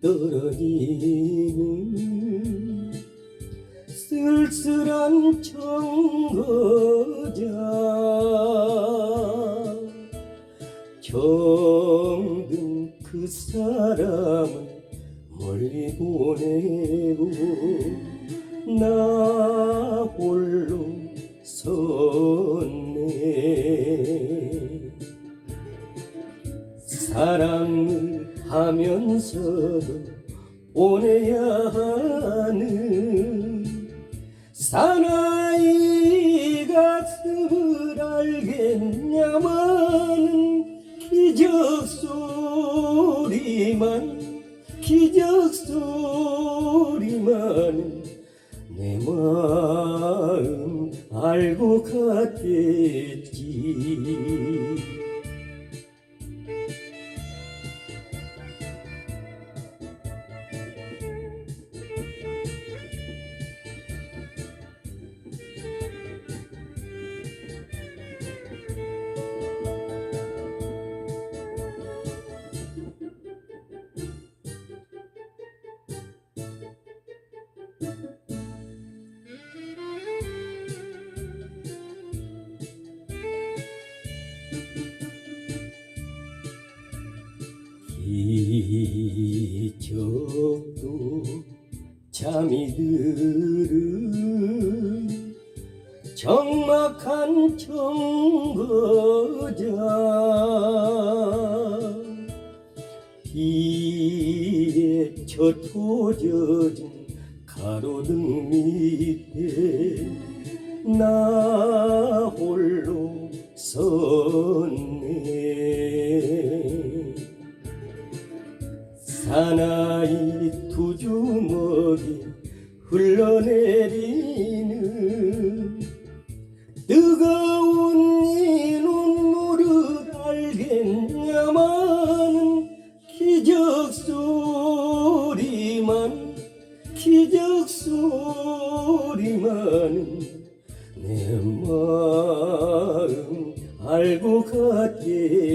떨어지는 쓸쓸한 정거장. 정든 그 사람을 멀리 보내고 나 홀 사랑을 하면서도 보내야 하는 사나이 가슴을 알겠냐마는 기적 소리만 기적 소리만 내 마음 알고 갔겠지 기적도 잠이 들은 적막한 정거장. 비에 젖어진 가로등 밑에 나 홀로 섰네. 사나이 두 주먹이 흘러내리는 뜨거운 이 눈물을 알겠냐마는 기적 소리만 기적 소리만은 내 마음 알고 갔겠지